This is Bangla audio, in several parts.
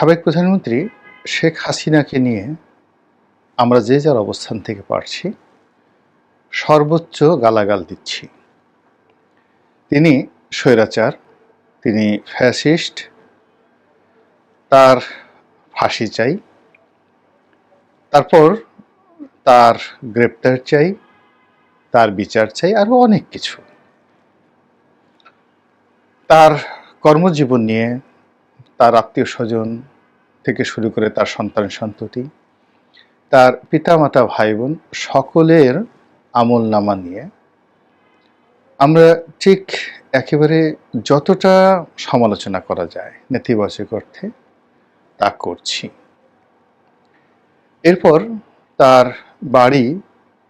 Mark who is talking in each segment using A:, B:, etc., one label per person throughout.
A: সাবেক প্রধানমন্ত্রী শেখ হাসিনাকে নিয়ে আমরা যে যার অবস্থান থেকে পারছি, সর্বোচ্চ গালাগাল দিচ্ছি। তিনি স্বৈরাচার, তিনি ফ্যাসিস্ট, তার ফাঁসি চাই, তারপর তার গ্রেপ্তার চাই, তার বিচার চাই, আরও অনেক কিছু। তার কর্মজীবন নিয়ে তার আত্মীয় স্বজন থেকে শুরু করে তার সন্তান সন্ততি, তার পিতামাতা ভাই বোন সকলের আমল নামা নিয়ে আমরা ঠিক একেবারে যতটা সমালোচনা করা যায় নেতিবাচক অর্থে তা করছি। এরপর তার বাড়ি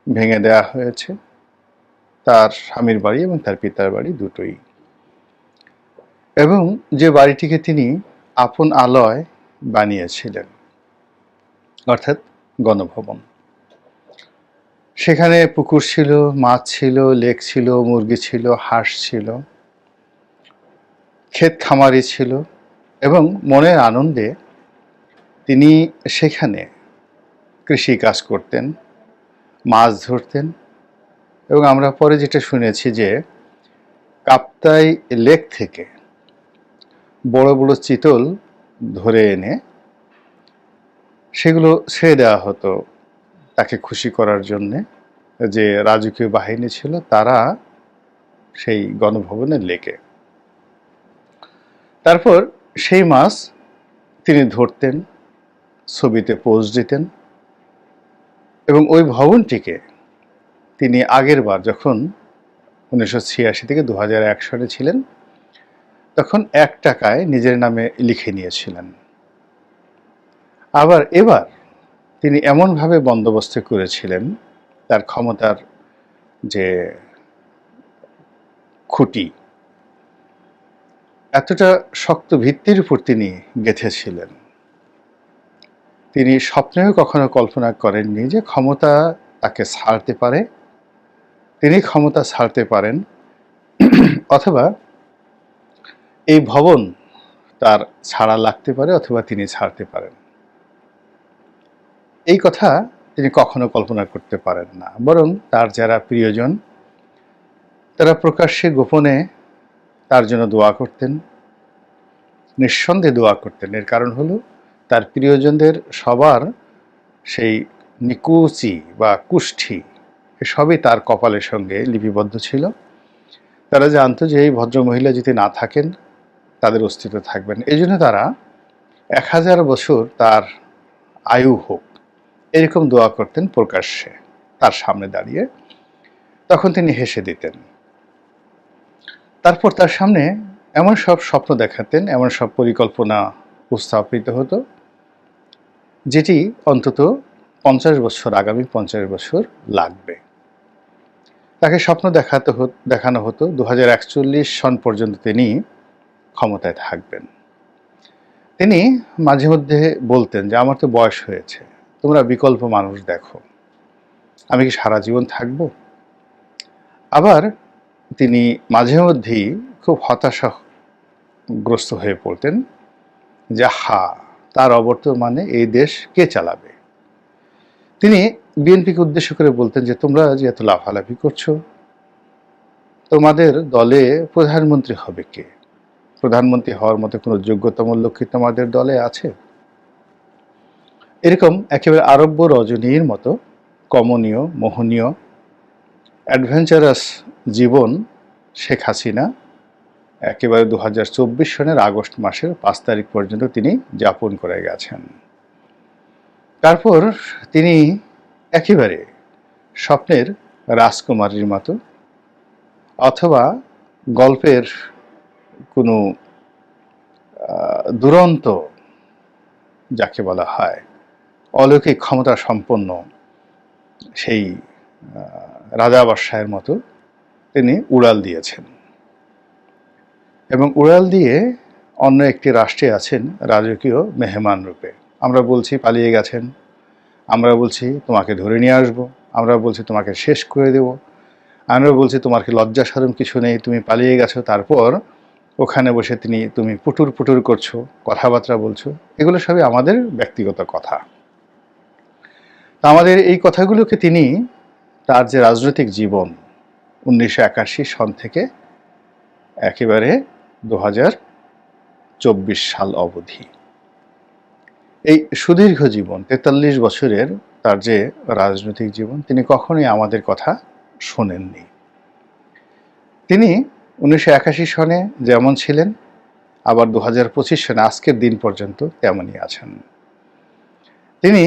A: ভেঙে দেওয়া হয়েছে। তার স্বামীর বাড়ি এবং তার পিতার বাড়ি দুটোই। এবং যে বাড়িটিকে তিনি আপন আলয় বানিয়েছিলেন, অর্থাৎ গণভবন। সেখানে পুকুর ছিল, মাছ ছিল, লেক ছিল, মুরগি ছিল, হাঁস ছিল, ক্ষেত খামারি ছিল এবং মনের আনন্দে তিনি সেখানে কৃষি কাজ করতেন, মাছ ধরতেন এবং আমরা পরে যেটা শুনেছি যে কাপ্তাই লেক থেকে বড় বড় চিতল ধরে এনে সেগুলো ছেড়ে দেওয়া হতো তাকে খুশি করার জন্যে। যে রাজকীয় বাহিনী ছিল তারা সেই গণভবনের লেকে তারপর সেই মাছ তিনি ধরতেন, ছবিতে পোজ দিতেন এবং ওই ভবনটিকে তিনি আগের বার যখন উনিশশো ছিয়াশি থেকে দু হাজার এক সালে ছিলেন তখন এক টাকায় নিজের নামে লিখে নিয়েছিলেন। আবার এবার তিনি এমনভাবে বন্দোবস্ত করেছিলেন, তার ক্ষমতার যে খুঁটি, এতটা শক্ত ভিত্তির উপর তিনি গেঁথেছিলেন। তিনি স্বপ্নেও কখনো কল্পনা করেননি যে ক্ষমতা তাকে ছাড়তে পারে। তিনি ক্ষমতা ছাড়তে পারেন, অথবা এই ভবন তার ছাড়া লাগতে পারে অথবা তিনি ছাড়তে পারেন। এই কথা তিনি কখনো কল্পনা করতে পারেন না, বরং তার যারা প্রিয়জন, তারা প্রকাশ্যে গোপনে তার জন্য দোয়া করতেন, নিঃসন্দেহে দোয়া করতেন। এর কারণ হলো, তার প্রিয়জনদের সবার সেই নিকুচি বা কুষ্ঠি সবই তার কপালের সঙ্গে লিপিবদ্ধ ছিল। তারা জানতো যে এই ভদ্রমহিলা যদি না থাকেন তাদের অস্তিত্ব থাকবেন। এই জন্য তারা এক হাজার বছর তার আয়ু হোক, এরকম দোয়া করতেন প্রকাশ্যে তার সামনে দাঁড়িয়ে। তখন তিনি হেসে দিতেন। তারপর তার সামনে এমন সব স্বপ্ন দেখাতেন, এমন সব পরিকল্পনা উপস্থাপিত হতো, যেটি অন্তত পঞ্চাশ বছর, আগামী পঞ্চাশ বছর লাগবে। তাকে স্বপ্ন দেখাতে দেখানো হতো। দু হাজার একচল্লিশ সন পর্যন্ত তিনি ক্ষমতায় থাকবেন। তিনি মাঝে মধ্যে বলতেন যে, আমার তো বয়স হয়েছে, তোমরা বিকল্প মানুষ দেখো। আমি কি সারা জীবন থাকব? আবার তিনি মাঝে মধ্যেই খুব হতাশাগ্রস্ত হয়ে পড়তেন যে, হা, তার অবর্তমানে এই দেশ কে চালাবে? তিনি বিএনপিকে উদ্দেশ্য করে বলতেন যে, তোমরা যে এত লাফালাফি করছ, তোমাদের দলে প্রধানমন্ত্রী হবে কে? প্রধানমন্ত্রী হওয়ার মতো কোনো যোগ্যতামূলক কি তোমাদের দলে আছে? এরকম একেবারে আরব্য রজনীর মতো কমনীয়, মোহনীয় অ্যাডভেঞ্চারাস জীবন শেখ হাসিনা একেবারে দু হাজার চব্বিশ সনের আগস্ট মাসের পাঁচ তারিখ পর্যন্ত তিনি যাপন করে গেছেন। তারপর তিনি একেবারে স্বপ্নের রাজকুমারীর মতো অথবা গল্পের কোনো দুরন্ত যাকে বলা হয়, অলৌকিক ক্ষমতা সম্পন্ন সেই রাজা বাদশাহের মতো তিনি উড়াল দিয়েছেন। এবং উড়াল দিয়ে অন্য একটি রাষ্ট্রে আছেন রাজকীয় মেহমান রূপে। আমরা বলছি পালিয়ে গেছেন, আমরা বলছি তোমাকে ধরে নিয়ে আসব, আমরা বলছি তোমাকে শেষ করে দেব, আমরা বলছি তোমার কি লজ্জা সরম কিছু নেই, তুমি পালিয়ে গেছো, তারপর ওখানে বসে তিনি, তুমি পুটুর পুটুর করছ, কথাবার্তা বলছো, এগুলো সবই আমাদের ব্যক্তিগত কথা। আমাদের এই কথাগুলোকে তিনি তার যে রাজনৈতিক জীবন, উনিশশো একাশি সন থেকে একেবারে দু চব্বিশ সাল অবধি। এই সুদীর্ঘ জীবন, তেতাল্লিশ বছরের তার যে রাজনৈতিক জীবন, তিনি কখনোই আমাদের কথা শোনেননি। তিনি উনিশশো একাশি সনে যেমন ছিলেন, আবার দু হাজার পঁচিশ সনে আজকের দিন পর্যন্ত তেমনই আছেন। তিনি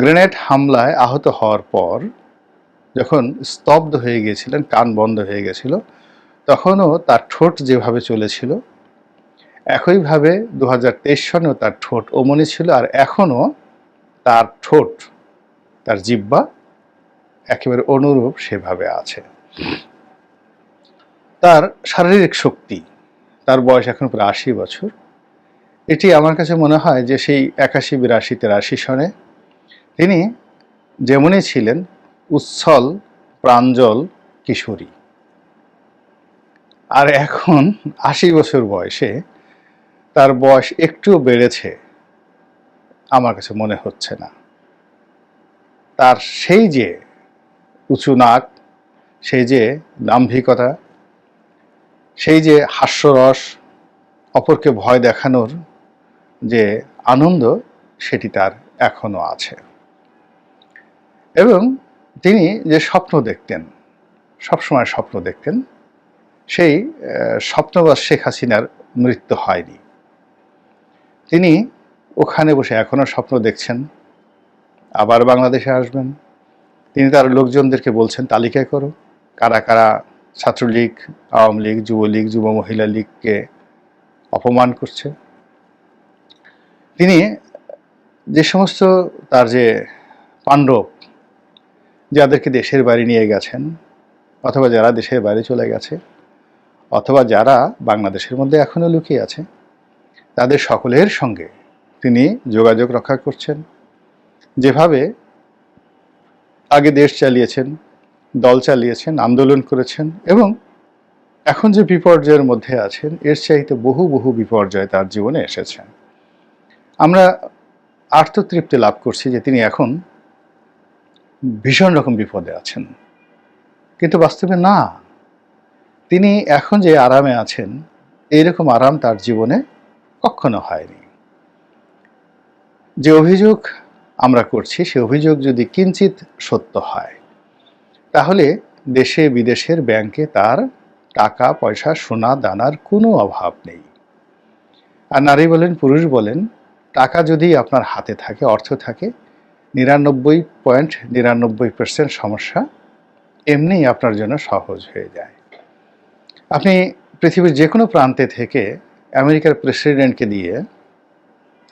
A: গ্রেনেড হামলায় আহত হওয়ার পর যখন স্তব্ধ হয়ে গিয়েছিলেন, কান বন্ধ হয়ে গেছিল, তখনও তার ঠোঁট যেভাবে চলেছিল, একইভাবে দু হাজার তেইশ সনেও তার ঠোঁট অমনি ছিল আর এখনও তার ঠোঁট, তার জিব্বা একেবারে অনুরূপ সেভাবে আছে। তার শারীরিক শক্তি, তার বয়স এখন প্রায় আশি বছর। এটি আমার কাছে মনে হয় যে সেই একাশি বিরাশি তেরাশি সনে তিনি যেমনই ছিলেন, উচ্ছল, প্রাঞ্জল, কিশোরী। আর এখন আশি বছর বয়সে তার বয়স একটু বেড়েছে, আমার কাছে মনে হচ্ছে না। তার সেই যে উঁচু নাক, সেই যে দাম্ভিকতা সেই যে হাস্যরস, অপরকে ভয় দেখানোর যে আনন্দ, সেটি তার এখনও আছে। এবং তিনি যে স্বপ্ন দেখতেন, সবসময় স্বপ্ন দেখতেন, সেই স্বপ্নবাস শেখ হাসিনার মৃত্যু হয়নি। তিনি ওখানে বসে এখনও স্বপ্ন দেখছেন, আবার বাংলাদেশে আসবেন। তিনি তার লোকজনদেরকে বলছেন, তালিকায় করো, কারা কারা ছাত্রলীগ, আওয়ামী লীগ, যুবলীগ, যুব মহিলা লীগকে অপমান করছে। তিনি যে সমস্ত তার যে পাণ্ডব যাদেরকে দেশের বাড়ি নিয়ে গেছেন, অথবা যারা দেশের বাইরে চলে গেছে, অথবা যারা বাংলাদেশের মধ্যে এখনও লুকিয়ে আছে, তাদের সকলের সঙ্গে তিনি যোগাযোগ রক্ষা করছেন। যেভাবে আগে দেশ চালিয়েছেন দল চালিয়েছেন, আন্দোলন করেছেন এবং এখন যে বিপর্যয়ের মধ্যে আছেন, এর চাইতে বহু বহু বিপর্যয় তার জীবনে এসেছেন আমরা আত্মতৃপ্তি লাভ করছি যে তিনি এখন ভীষণ রকম বিপদে আছেন। কিন্তু বাস্তবে না। তিনি এখন যে আরামে আছেন, এইরকম আরাম তার জীবনে কখনো হয়নি। যে অভিযোগ আমরা করছি, সে অভিযোগ যদি কিঞ্চিত সত্য হয় তাহলে দেশে বিদেশের ব্যাংকে তার টাকা, পয়সা, সোনা, দানার কোনো অভাব নেই। আর নারী বলেন, পুরুষ বলেন, টাকা যদি আপনার হাতে থাকে, অর্থ থাকে, নিরানব্বই পয়েন্ট নিরানব্বই পার্সেন্ট সমস্যা এমনিই আপনার জন্য সহজ হয়ে যায়। আপনি পৃথিবীর যে কোনো প্রান্তে থেকে আমেরিকার প্রেসিডেন্টকে দিয়ে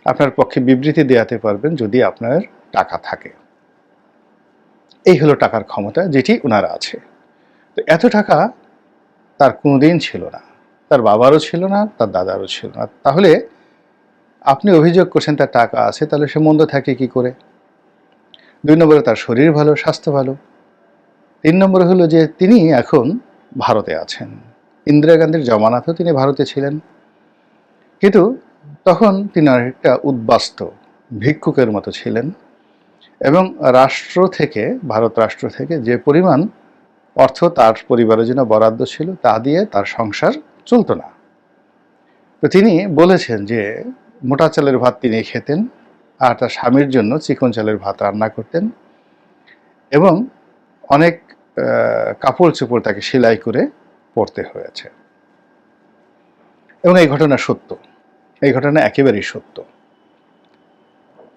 A: আপনার পক্ষে বিবৃতি দেওয়াতে পারবেন যদি আপনার টাকা থাকে। এই হলো টাকার ক্ষমতা যেটি ওনার আছে। তো এত টাকা তার কোনোদিন ছিল না। তার বাবারও ছিল না, তার দাদারও ছিল না। তাহলে আপনি অভিযোগ করছেন তার টাকা আছে, তাহলে সে মন্দ থাকে কি করে? দুই নম্বরে তার শরীর ভালো, স্বাস্থ্য ভালো। তিন নম্বরে হলো যে তিনি এখন ভারতে আছেন। ইন্দিরা গান্ধীর জমানাতেও তিনি ভারতে ছিলেন। কিন্তু তখন তিনি একটা উদ্বাস্ত ভিক্ষুকের মতো ছিলেন। এবং রাষ্ট্র থেকে, ভারত রাষ্ট্র থেকে যে পরিমাণ অর্থ তার পরিবারের জন্য বরাদ্দ ছিল, তা দিয়ে তার সংসার চলত না। তো তিনি বলেছেন যে, মোটা চালের ভাত তিনি খেতেন আর তার স্বামীর জন্য চিকন চালের ভাত রান্না করতেন এবং অনেক কাপড় চোপড় তাকে সেলাই করে পড়তে হয়েছে। এবং এই ঘটনা সত্য। এই ঘটনা একেবারেই সত্য।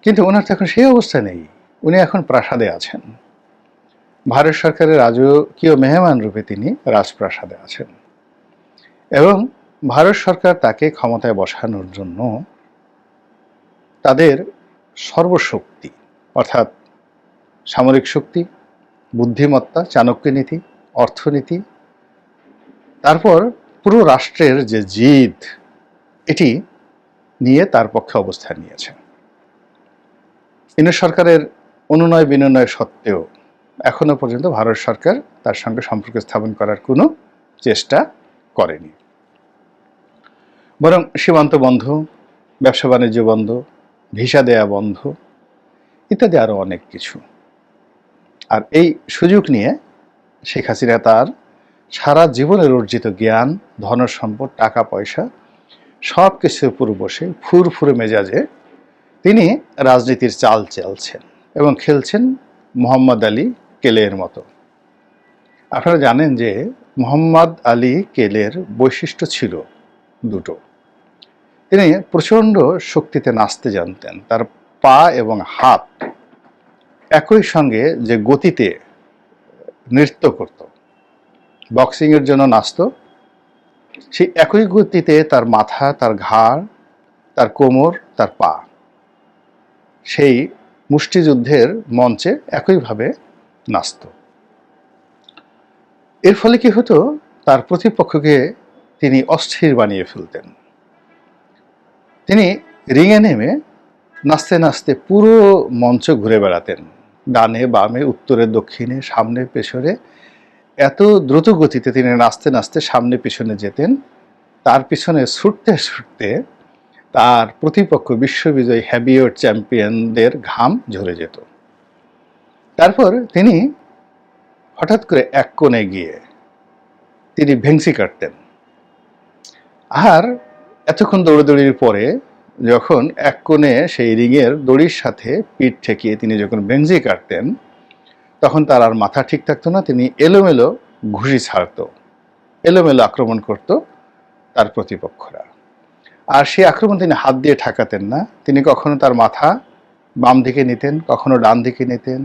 A: কিন্তু ওনার তো এখন সেই অবস্থা নেই। উনি এখন প্রাসাদে আছেন। ভারত সরকারের রাজকীয় মেহমান রূপে তিনি রাজপ্রাসাদে আছেন। এবং ভারত সরকার তাকে ক্ষমতায় বসানোর জন্য তাদের সর্বশক্তি, অর্থাৎ সামরিক শক্তি, বুদ্ধিমত্তা, চাণক্য নীতি, অর্থনীতি, তারপর পুরো রাষ্ট্রের যে জিদ, এটি নিয়ে তার পক্ষে অবস্থান নিয়েছে। ইনু সরকারের অনুনয় বিনয় সত্ত্বেও এখনও পর্যন্ত ভারত সরকার তার সঙ্গে সম্পর্ক স্থাপন করার কোনো চেষ্টা করেনি। বরং সীমান্ত বন্ধ, ব্যবসা বাণিজ্য বন্ধ, ভিসা দেয়া বন্ধ ইত্যাদি আরও অনেক কিছু। আর এই সুযোগ নিয়ে শেখ হাসিনা তার সারা জীবনের অর্জিত জ্ঞান, ধন সম্পদ, টাকা, পয়সা সব কিছুর উপর বসে ফুরফুরে মেজাজে তিনি রাজনীতির চাল চালছেন। এবং খেলছেন মোহাম্মদ আলী কেলের মতো। আপনারা জানেন যে মোহাম্মদ আলী কেলের বৈশিষ্ট্য ছিল দুটো। তিনি প্রচণ্ড শক্তিতে নাচতে জানতেন, তার পা এবং হাত একই সঙ্গে যে গতিতে নৃত্য করত, বক্সিংয়ের জন্য নাচত, সেই একই গতিতে তার মাথা, তার ঘাড়, তার কোমর, তার পা, সেই মুষ্টিযুদ্ধের মঞ্চে একইভাবে নাচত। এর ফলে কি হতো? তার প্রতিপক্ষকে তিনি অস্থির বানিয়ে ফেলতেন। তিনি রিঙে নেমে নাচতে নাচতে পুরো মঞ্চ ঘুরে বেড়াতেন। ডানে বামে, উত্তরে দক্ষিণে, সামনে পেছনে। এত দ্রুত গতিতে তিনি নাচতে নাচতে সামনে পিছনে যেতেন। তার পিছনে ছুটতে ছুটতে তার প্রতিপক্ষ বিশ্ববিজয়ী হ্যাভিওয়েট চ্যাম্পিয়নদের ঘাম ঝরে যেত। তারপর তিনি হঠাৎ করে এক কোণে গিয়ে তিনি ভেংসি কাটতেন। আর এতক্ষণ দৌড়াদৌড়ির পরে যখন এক কোণে সেই রিংয়ের দড়ির সাথে পিঠ ঠেকিয়ে তিনি যখন ভেংসি কাটতেন, তখন তার আর মাথা ঠিক থাকতো না, তিনি এলোমেলো ঘুষি ছাড়তো, এলোমেলো আক্রমণ করত তার প্রতিপক্ষরা। আর সেই আক্রমণ তিনি হাত দিয়ে ঠেকাতেন না। তিনি কখনো তার মাথা বাম দিকে নিতেন, কখনো ডান দিকে নিতেন,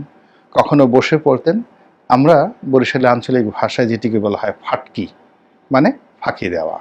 A: কখনো বসে পড়তেন। আমরা বরিশালের আঞ্চলিক ভাষায় যেটিকে বলা হয় ফাটকি মানে ফাঁকি দেওয়া।